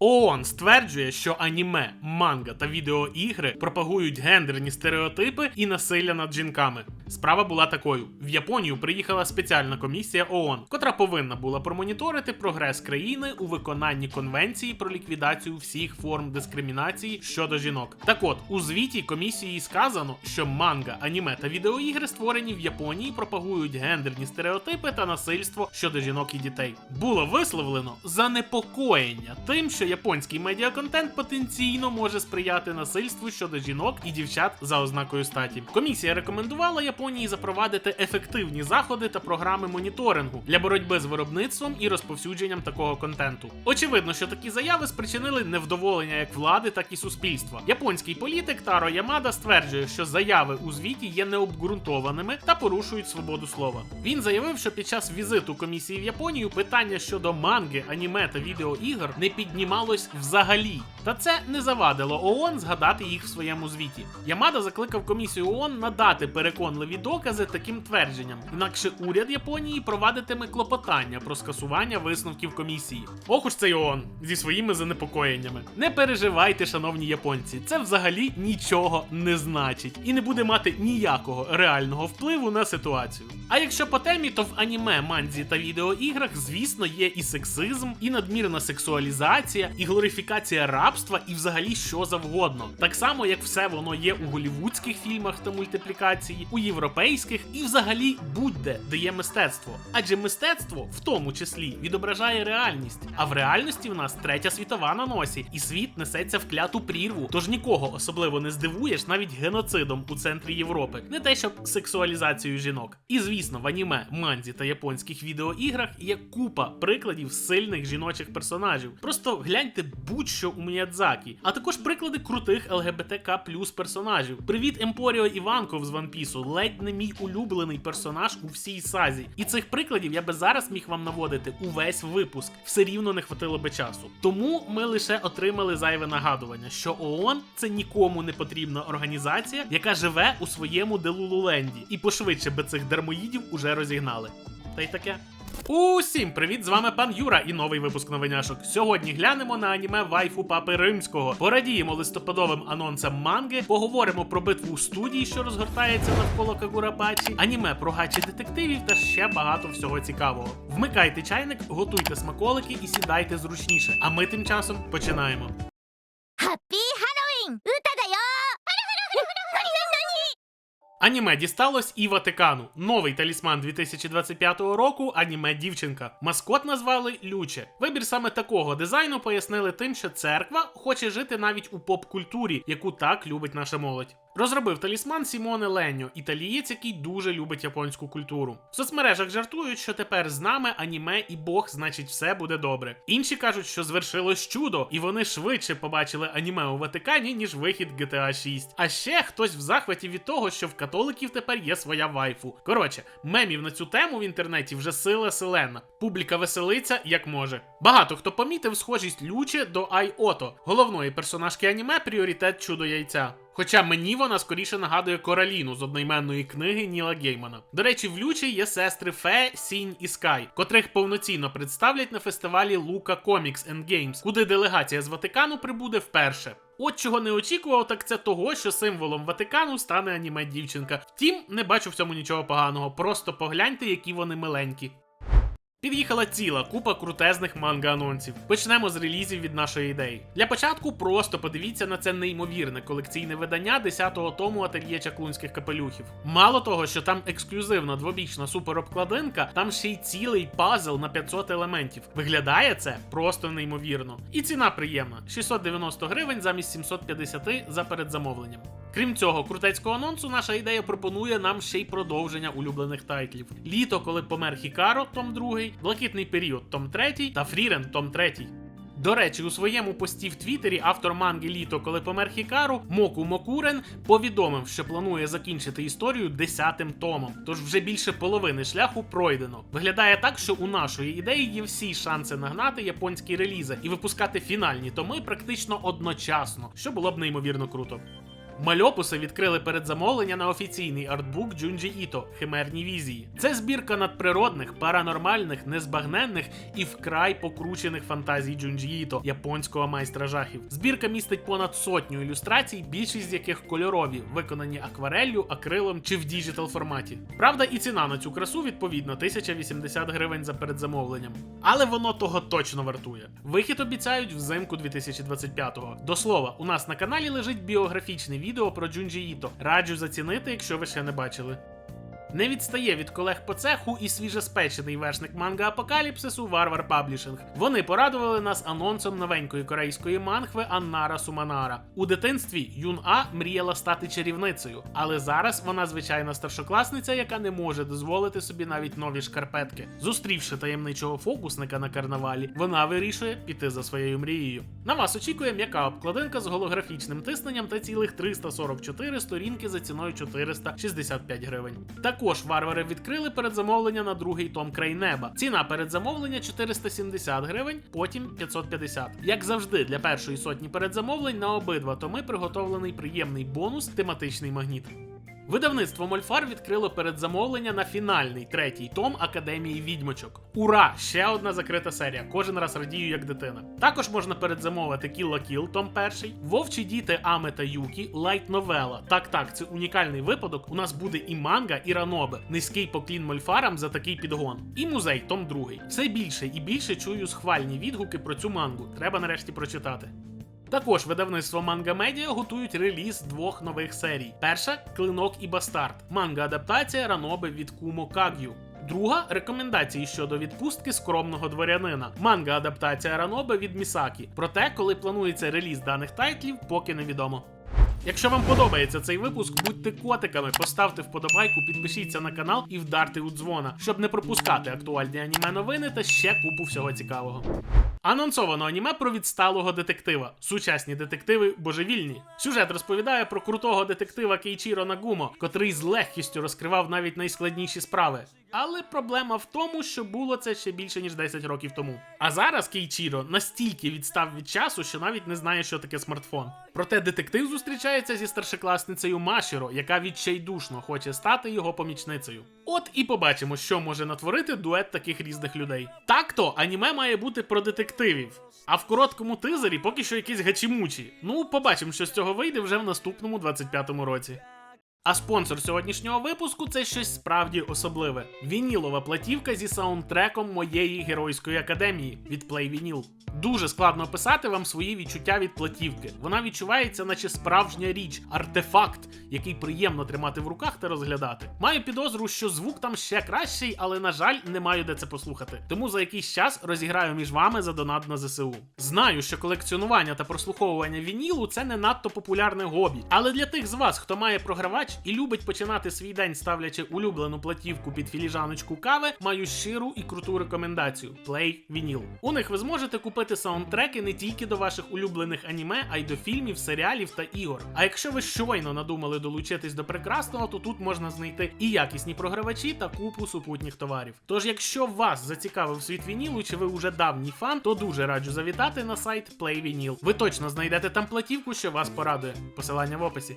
ООН стверджує, що аніме, манга та відеоігри пропагують гендерні стереотипи і насилля над жінками. Справа була такою: в Японію приїхала спеціальна комісія ООН, котра повинна була промоніторити прогрес країни у виконанні конвенції про ліквідацію всіх форм дискримінації щодо жінок. Так от у звіті комісії сказано, що манга, аніме та відеоігри, створені в Японії, пропагують гендерні стереотипи та насильство щодо жінок і дітей. Було висловлено занепокоєння тим, що японський медіаконтент потенційно може сприяти насильству щодо жінок і дівчат за ознакою статі. Комісія рекомендувала Японії запровадити ефективні заходи та програми моніторингу для боротьби з виробництвом і розповсюдженням такого контенту. Очевидно, що такі заяви спричинили невдоволення як влади, так і суспільства. Японський політик Таро Ямада стверджує, що заяви у звіті є необґрунтованими та порушують свободу слова. Він заявив, що під час візиту комісії в Японію питання щодо манги, аніме та відеоігр не піднімалось взагалі. Та це не завадило ООН згадати їх в своєму звіті. Ямада закликав комісію ООН надати переконливі докази таким твердженням, інакше уряд Японії провадитиме клопотання про скасування висновків комісії. Ох уж цей ООН зі своїми занепокоєннями. Не переживайте, шановні японці, це взагалі нічого не значить і не буде мати ніякого реального впливу на ситуацію. А якщо по темі, то в аніме, манзі та відеоіграх, звісно, є і сексизм, і надмірна сексуалізація, і глорифікація рабства, і взагалі що завгодно. Так само, як все воно є у голівудських фільмах та мультиплікації, у європейських і взагалі будь-де, де є мистецтво. Адже мистецтво в тому числі відображає реальність. А в реальності в нас третя світова на носі, і світ несеться в кляту прірву. Тож нікого особливо не здивуєш навіть геноцидом у центрі Європи, не те щоб сексуалізацією жінок. І звісно, в аніме, манзі та японських відеоіграх є купа прикладів сильних жіночих персонажів. Просто гляньте будь-що у Міядзакі, а також приклади крутих ЛГБТК плюс персонажів. Привіт, Емпоріо Іванков з Piece, ледь не мій улюблений персонаж у всій сазі. І цих прикладів я би зараз міг вам наводити увесь випуск. Все рівно не хватило би часу. Тому ми лише отримали зайве нагадування, що ООН це нікому не потрібна організація, яка живе у своєму Делулуленді, і пошвидше би цих дармоїдів уже розігнали. Та й таке. Усім привіт! З вами пан Юра і новий випуск новиняшок. Сьогодні глянемо на аніме вайфу папи римського, порадіємо листопадовим анонсам манги, поговоримо про битву у студії, що розгортається навколо Кагурабачі, аніме про гачі детективів та ще багато всього цікавого. Вмикайте чайник, готуйте смаколики і сідайте зручніше. А ми тим часом починаємо. ハッ Аніме дісталось і Ватикану. Новий талісман 2025 року аніме дівчинка. Маскот назвали Люче. Вибір саме такого дизайну пояснили тим, що церква хоче жити навіть у поп-культурі, яку так любить наша молодь. Розробив талісман Сімоне Ленньо, італієць, який дуже любить японську культуру. В соцмережах жартують, що тепер з нами аніме і Бог, значить, все буде добре. Інші кажуть, що звершилось чудо, і вони швидше побачили аніме у Ватикані, ніж вихід GTA 6. А ще хтось в захваті від того, що в католиків тепер є своя вайфу. Коротше, мемів на цю тему в інтернеті вже сила селена. Публіка веселиться як може. Багато хто помітив схожість Люче до Ай Ото, головної персонажки аніме пріоритет чудо яйця. Хоча мені вона скоріше нагадує Кораліну з одноіменної книги Ніла Геймана. До речі, в Лючі є сестри Фе, Сінь і Скай, котрих повноцінно представлять на фестивалі Лука Comics and Games, куди делегація з Ватикану прибуде вперше. От чого не очікував, так це того, що символом Ватикану стане аніме дівчинка. Втім, не бачу в цьому нічого поганого. Просто погляньте, які вони миленькі. Під'їхала ціла купа крутезних манга-анонсів. Почнемо з релізів від нашої ідеї. Для початку просто подивіться на це неймовірне колекційне видання 10-го тому ательє чаклунських капелюхів. Мало того, що там ексклюзивна двобічна суперобкладинка, там ще й цілий пазл на 500 елементів. Виглядає це просто неймовірно. І ціна приємна: 690 гривень замість 750 за передзамовленням. Крім цього, крутецького анонсу, наша ідея пропонує нам ще й продовження улюблених тайтлів: Літо, коли помер Хікаро, том 2, Блакитний період, том 3 та Фрірен, том 3. До речі, у своєму пості в Твіттері автор манги Літо, коли помер Хікару, Моку Мокурен повідомив, що планує закінчити історію десятим томом. Тож вже більше половини шляху пройдено. Виглядає так, що у нашої ідеї є всі шанси нагнати японські релізи і випускати фінальні томи практично одночасно, що було б неймовірно круто. Мальопуси відкрили передзамовлення на офіційний артбук Джунджі Іто Химерні візії. Це збірка надприродних, паранормальних, незбагненних і вкрай покручених фантазій Джунджі Іто, японського майстра жахів. Збірка містить понад сотню ілюстрацій, більшість з яких кольорові, виконані аквареллю, акрилом чи в діджитал форматі. Правда, і ціна на цю красу відповідно 1080 гривень за передзамовленням. Але воно того точно вартує. Вихід обіцяють взимку 2025-го. До слова, у нас на каналі лежить біографічне відео про Джунджі Іто. Раджу зацінити, якщо ви ще не бачили. Не відстає від колег по цеху і свіжеспечений вершник манга Апокаліпсису Варвар Паблішинг. Вони порадували нас анонсом новенької корейської мангви Аннара Суманара. У дитинстві Юн А мріяла стати чарівницею, але зараз вона звичайна старшокласниця, яка не може дозволити собі навіть нові шкарпетки. Зустрівши таємничого фокусника на карнавалі, вона вирішує піти за своєю мрією. На вас очікує м'яка обкладинка з голографічним тисненням та цілих 344 сторінки за ціною 465 гривень. Також варвари відкрили передзамовлення на другий том край неба. Ціна передзамовлення 470 гривень, потім 550. Як завжди, для першої сотні передзамовлень на обидва томи приготовлений приємний бонус тематичний магніт. Видавництво Мольфар відкрило передзамовлення на фінальний третій том Академії відьмочок. Ура! Ще одна закрита серія. Кожен раз радію як дитина. Також можна передзамовити la Kill, том перший, Вовчі діти Аме та Юкі, лайт новела. Так, так, це унікальний випадок. У нас буде і манга, і ранобе. Низький поклін Мольфарам за такий підгон. І музей, том другий. Все більше і більше чую схвальні відгуки про цю мангу. Треба нарешті прочитати. Також видавництво Манга Медіа готують реліз двох нових серій. Перша клинок і бастард. Манга-адаптація раноби від Кумо Каг'ю. Друга рекомендації щодо відпустки скромного дворянина. Манга-адаптація раноби від Місакі. Проте, коли планується реліз даних тайтлів, поки невідомо. Якщо вам подобається цей випуск, будьте котиками, поставте вподобайку, підпишіться на канал і вдарте у дзвона, щоб не пропускати актуальні аніме новини та ще купу всього цікавого. Анонсовано аніме про відсталого детектива. Сучасні детективи божевільні. Сюжет розповідає про крутого детектива Кейчіро Нагумо, котрий з легкістю розкривав навіть найскладніші справи. Але проблема в тому, що було це ще більше ніж 10 років тому. А зараз Кейчіро настільки відстав від часу, що навіть не знає, що таке смартфон. Проте детектив зустрічається зі старшокласницею Машіро, яка відчайдушно хоче стати його помічницею. От і побачимо, що може натворити дует таких різних людей. Так-то аніме має бути про детективів. А в короткому тизері поки що якісь гачімучі. Ну, побачимо, що з цього вийде вже в наступному 25-му році. А спонсор сьогоднішнього випуску це щось справді особливе: вінілова платівка зі саундтреком моєї геройської академії від Play Vinyl. Дуже складно описати вам свої відчуття від платівки. Вона відчувається, наче справжня річ, артефакт, який приємно тримати в руках та розглядати. Маю підозру, що звук там ще кращий, але на жаль, не маю де це послухати. Тому за якийсь час розіграю між вами за донат на ЗСУ. Знаю, що колекціонування та прослуховування вінілу це не надто популярне хобі. Але для тих з вас, хто має програвач і любить починати свій день, ставлячи улюблену платівку під філіжаночку кави, маю щиру і круту рекомендацію: Play Vinyl. У них ви зможете купити саундтреки не тільки до ваших улюблених аніме, а й до фільмів, серіалів та ігор. А якщо ви щойно надумали долучитись до прекрасного, то тут можна знайти і якісні програвачі та купу супутніх товарів. Тож, якщо вас зацікавив світ вінілу, чи ви вже давній фан, то дуже раджу завітати на сайт Play Vinyl. Ви точно знайдете там платівку, що вас порадує. Посилання в описі.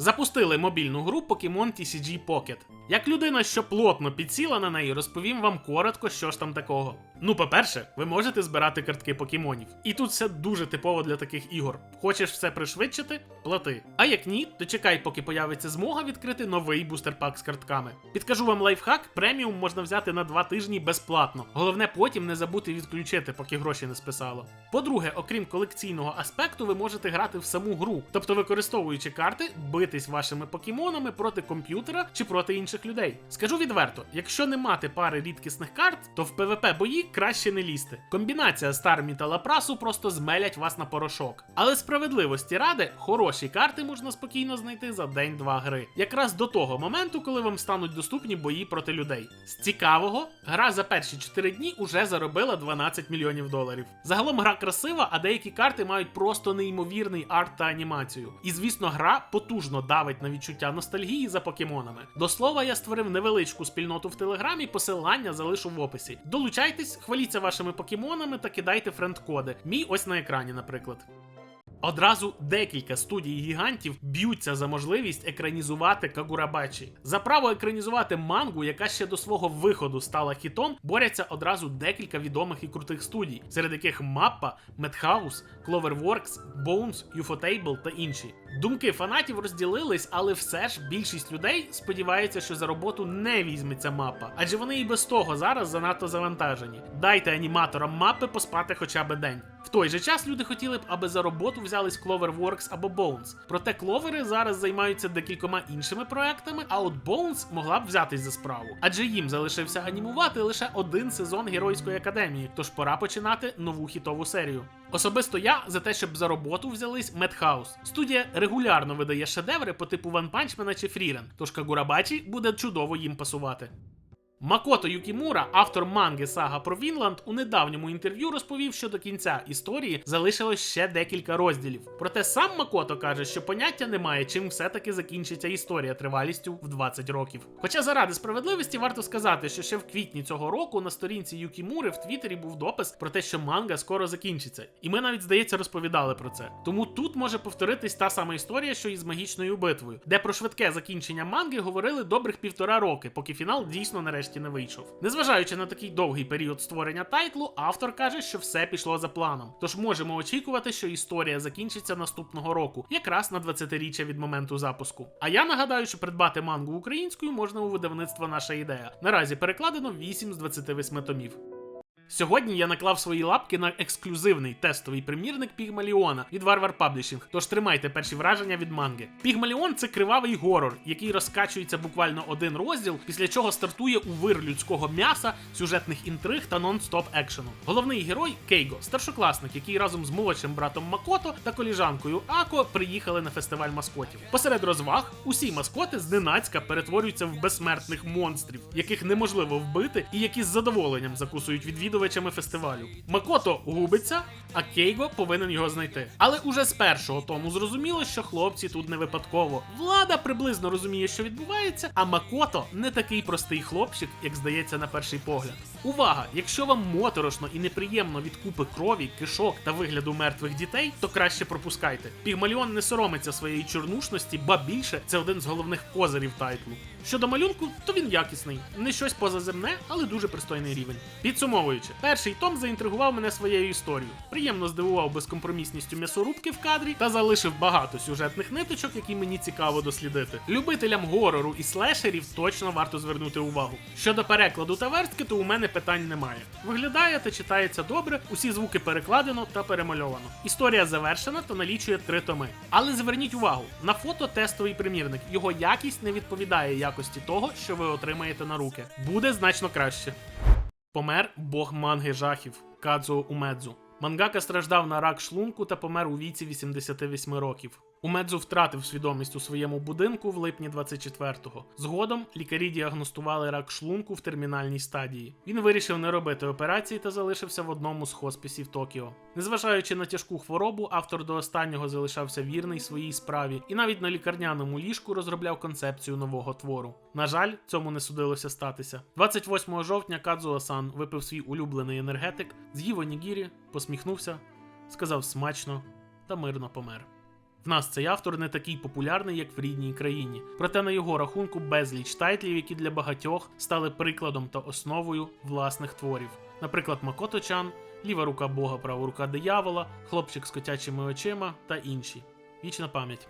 Запустили мобільну гру Pokemon TCG Pocket. Як людина, що плотно підсіла на неї, розповім вам коротко, що ж там такого. Ну, по-перше, ви можете збирати картки покемонів. І тут все дуже типово для таких ігор. Хочеш все пришвидшити? Плати. А як ні, то чекай, поки появиться змога відкрити новий бустер-пак з картками. Підкажу вам лайфхак, преміум можна взяти на два тижні безплатно. Головне потім не забути відключити, поки гроші не списало. По-друге, окрім колекційного аспекту, ви можете грати в саму гру, тобто використовуючи карти, битись вашими покемонами проти комп'ютера чи проти інших людей. Скажу відверто, якщо не мати пари рідкісних карт, то в PvP бої краще не лізти. Комбінація Стармі та Лапрасу просто змелять вас на порошок. Але справедливості ради, хороші карти можна спокійно знайти за день-два гри. Якраз до того моменту, коли вам стануть доступні бої проти людей. З цікавого, гра за перші 4 дні уже заробила 12 мільйонів доларів. Загалом гра красива, а деякі карти мають просто неймовірний арт та анімацію. І звісно, гра потужно давить на відчуття ностальгії за покемонами. До слова, я створив невеличку спільноту в телеграмі, посилання залишу в описі. Долучайтесь, хваліться вашими покемонами та кидайте френд-коди. Мій ось на екрані, наприклад. Одразу декілька студій гігантів б'ються за можливість екранізувати Кагурабачі. За право екранізувати мангу, яка ще до свого виходу стала хітом, борються одразу декілька відомих і крутих студій, серед яких Mappa, Madhouse, Cloverworks, Bones, Ufotable та інші. Думки фанатів розділились, але все ж більшість людей сподівається, що за роботу не візьметься мапа, адже вони і без того зараз занадто завантажені. Дайте аніматорам мапи поспати хоча б день. В той же час люди хотіли б, аби за роботу взялись Cloverworks або Bones. Проте кловери зараз займаються декількома іншими проектами, а от Bones могла б взятись за справу, адже їм залишився анімувати лише один сезон Геройської академії, тож пора починати нову хітову серію. Особисто я за те, щоб за роботу взялись Madhouse. Студія регулярно видає шедеври по типу Punch чи Фрірен, тож Кагурабачі буде чудово їм пасувати. Макото Юкімура, автор манги Сага про Вінланд, у недавньому інтерв'ю розповів, що до кінця історії залишилось ще декілька розділів. Проте сам Макото каже, що поняття немає, чим все-таки закінчиться історія тривалістю в 20 років. Хоча заради справедливості варто сказати, що ще в квітні цього року на сторінці Юкімури в Твіттері був допис про те, що манга скоро закінчиться. І ми навіть, здається, розповідали про це. Тому тут може повторитись та сама історія, що і з магічною битвою, де про швидке закінчення манги говорили добрих півтора роки, поки фінал дійсно нарешті не вийшов. Незважаючи на такий довгий період створення тайтлу, автор каже, що все пішло за планом. Тож можемо очікувати, що історія закінчиться наступного року, якраз на 20-річчя від моменту запуску. А я нагадаю, що придбати мангу українською можна у видавництва наша ідея. Наразі перекладено 8 з 28 томів. Сьогодні я наклав свої лапки на ексклюзивний тестовий примірник Пігмаліона від Warvar Publishing, тож тримайте перші враження від манги. Пігмаліон це кривавий горор, який розкачується буквально один розділ, після чого стартує у вир людського м'яса, сюжетних інтриг та нон-стоп екшену. Головний герой Кейго, старшокласник, який разом з молодшим братом Макото та коліжанкою Ако приїхали на фестиваль маскотів. Посеред розваг усі маскоти зненацька перетворюються в безсмертних монстрів, яких неможливо вбити і які з задоволенням закусують відвідувачами фестивалю. Макото губиться, а Кейго повинен його знайти. Але уже з першого тому зрозуміло, що хлопці тут не випадково. Влада приблизно розуміє, що відбувається, а Макото не такий простий хлопчик, як здається на перший погляд. Увага! Якщо вам моторошно і неприємно від купи крові, кишок та вигляду мертвих дітей, то краще пропускайте. Пігмаліон не соромиться своєї чорнушності, ба більше це один з головних козирів тайтлу. Щодо малюнку, то він якісний, не щось позаземне, але дуже пристойний рівень. Підсумовуючи, перший том заінтригував мене своєю історією. Приємно здивував безкомпромісністю м'ясорубки в кадрі та залишив багато сюжетних ниточок, які мені цікаво дослідити. Любителям горору і слешерів точно варто звернути увагу. Щодо перекладу та верстки, то у мене питань немає. Виглядає та читається добре, усі звуки перекладено та перемальовано. Історія завершена та налічує три томи. Але зверніть увагу, на фото тестовий примірник. Його якість не відповідає якості того, що ви отримаєте на руки. Буде значно краще. Помер бог манги жахів Кадзуо Умедзу. Мангака страждав на рак шлунку та помер у віці 88 років. Умедзу втратив свідомість у своєму будинку в липні 24-го. Згодом лікарі діагностували рак шлунку в термінальній стадії. Він вирішив не робити операції та залишився в одному з хоспісів Токіо. Незважаючи на тяжку хворобу, автор до останнього залишався вірний своїй справі і навіть на лікарняному ліжку розробляв концепцію нового твору. На жаль, цьому не судилося статися. 28 жовтня Кадзуо-сан випив свій улюблений енергетик, з'їв онігірі, посміхнувся, сказав смачно та мирно помер. В нас цей автор не такий популярний, як в рідній країні, проте на його рахунку безліч тайтлів, які для багатьох стали прикладом та основою власних творів. Наприклад, Макото Чан, Ліва рука Бога, права рука диявола, Хлопчик з котячими очима та інші. Вічна пам'ять.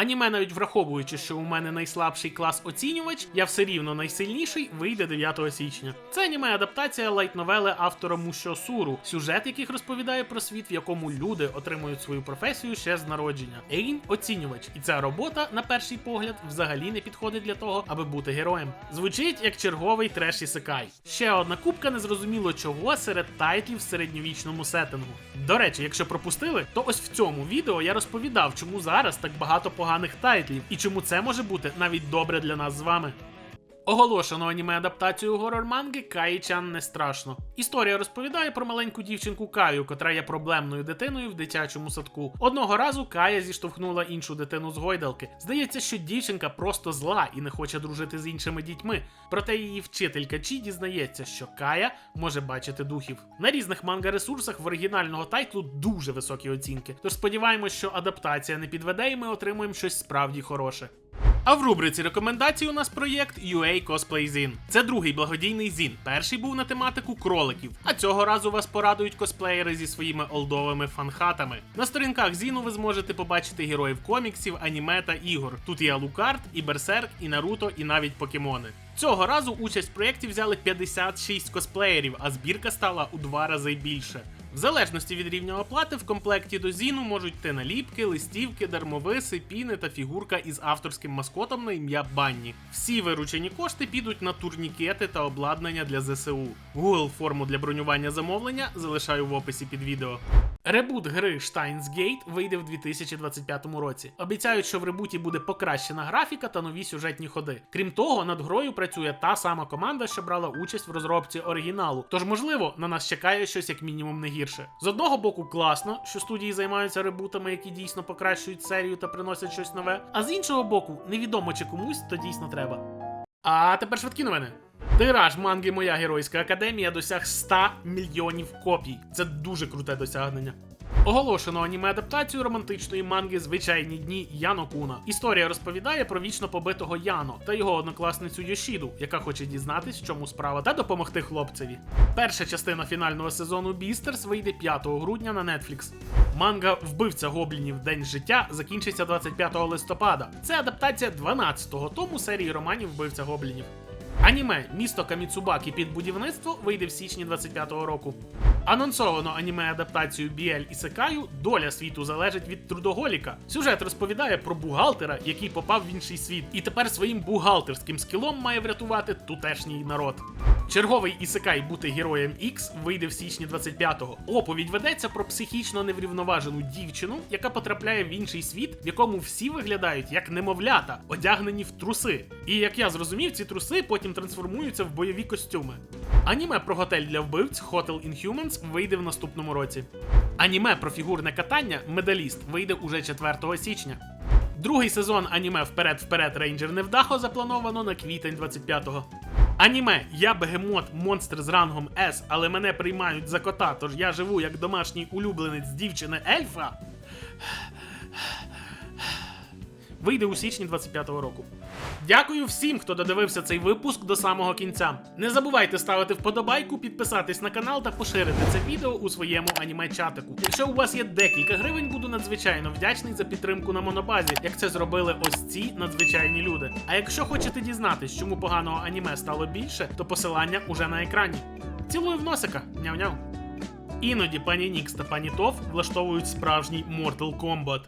Аніме, навіть враховуючи, що у мене найслабший клас оцінювач, я все рівно найсильніший, вийде 9 січня. Це аніме адаптація лайт-новели автора Мушо Суру, сюжет яких розповідає про світ, в якому люди отримують свою професію ще з народження. Ейн оцінювач, і ця робота, на перший погляд, взагалі не підходить для того, аби бути героєм. Звучить як черговий треш ісекай. Ще одна кубка незрозуміло чого серед тайтлів в середньовічному сеттингу. До речі, якщо пропустили, то ось в цьому відео я розповідав, чому зараз так багато поганих тайтлів і чому це може бути навіть добре для нас з вами. Оголошено аніме адаптацію горор-манги Каї-чан не страшно. Історія розповідає про маленьку дівчинку Каю, котра є проблемною дитиною в дитячому садку. Одного разу Кая зіштовхнула іншу дитину з гойдалки. Здається, що дівчинка просто зла і не хоче дружити з іншими дітьми. Проте її вчителька Чі дізнається, що Кая може бачити духів. На різних манга-ресурсах в оригінального тайтлу дуже високі оцінки. Тож сподіваємось, що адаптація не підведе, і ми отримуємо щось справді хороше. А в рубриці рекомендацій у нас проєкт UA Cosplay Zin. Це другий благодійний зін. Перший був на тематику кроликів, а цього разу вас порадують косплеєри зі своїми олдовими фанхатами. На сторінках зіну ви зможете побачити героїв коміксів, аніме та ігор. Тут і Алукард, і Берсерк, і Наруто, і навіть покемони. Цього разу участь в проєкті взяли 56 косплеєрів, а збірка стала у два рази більше. В залежності від рівня оплати в комплекті до зіну можуть йти наліпки, листівки, дармовиси, піни та фігурка із авторським маскотом на ім'я Банні. Всі виручені кошти підуть на турнікети та обладнання для ЗСУ. Google форму для бронювання замовлення залишаю в описі під відео. Ребут гри Steins Gate вийде в 2025 році. Обіцяють, що в ребуті буде покращена графіка та нові сюжетні ходи. Крім того, над грою працює та сама команда, що брала участь в розробці оригіналу. Тож, можливо, на нас чекає щось як мінімум не гірше. З одного боку, класно, що студії займаються ребутами, які дійсно покращують серію та приносять щось нове. А з іншого боку, невідомо чи комусь то дійсно треба. А тепер швидкі новини. Тираж манги Моя Геройська Академія досяг 100 мільйонів копій. Це дуже круте досягнення. Оголошено аніме адаптацію романтичної манги Звичайні дні Яно Куна. Історія розповідає про вічно побитого Яно та його однокласницю Йошіду, яка хоче дізнатись, в чому справа, та допомогти хлопцеві. Перша частина фінального сезону Бістерс вийде 5 грудня на Netflix. Манга Вбивця гоблінів День життя закінчиться 25 листопада. Це адаптація 12-го тому серії романів Вбивця гоблінів. Аніме Місто Каміцубакі під будівництво вийде в січні 25-го року. Анонсовано аніме адаптацію Біель і Секаю Доля світу залежить від трудоголіка. Сюжет розповідає про бухгалтера, який попав в інший світ, і тепер своїм бухгалтерським скілом має врятувати тутешній народ. Черговий ісекай бути героєм X вийде в січні 25-го. Оповідь ведеться про психічно неврівноважену дівчину, яка потрапляє в інший світ, в якому всі виглядають як немовлята, одягнені в труси. І як я зрозумів, ці труси потім трансформуються в бойові костюми. Аніме про готель для вбивць Hotel Inhumans вийде в наступному році. Аніме про фігурне катання Медаліст вийде уже 4 січня. Другий сезон аніме Вперед-вперед Рейнджер Невдахо заплановано на квітень 25-го. Аніме Я бегемот, монстр з рангом С, але мене приймають за кота, тож я живу як домашній улюбленець дівчини ельфа. Вийде у січні 25-го року. Дякую всім, хто додивився цей випуск до самого кінця. Не забувайте ставити вподобайку, підписатись на канал та поширити це відео у своєму аніме-чатику. Якщо у вас є декілька гривень, буду надзвичайно вдячний за підтримку на монобазі, як це зробили ось ці надзвичайні люди. А якщо хочете дізнатись, чому поганого аніме стало більше, то посилання уже на екрані. Цілую в носика, няв-няв. Іноді пані Нікс та пані Тоф влаштовують справжній Mortal Kombat.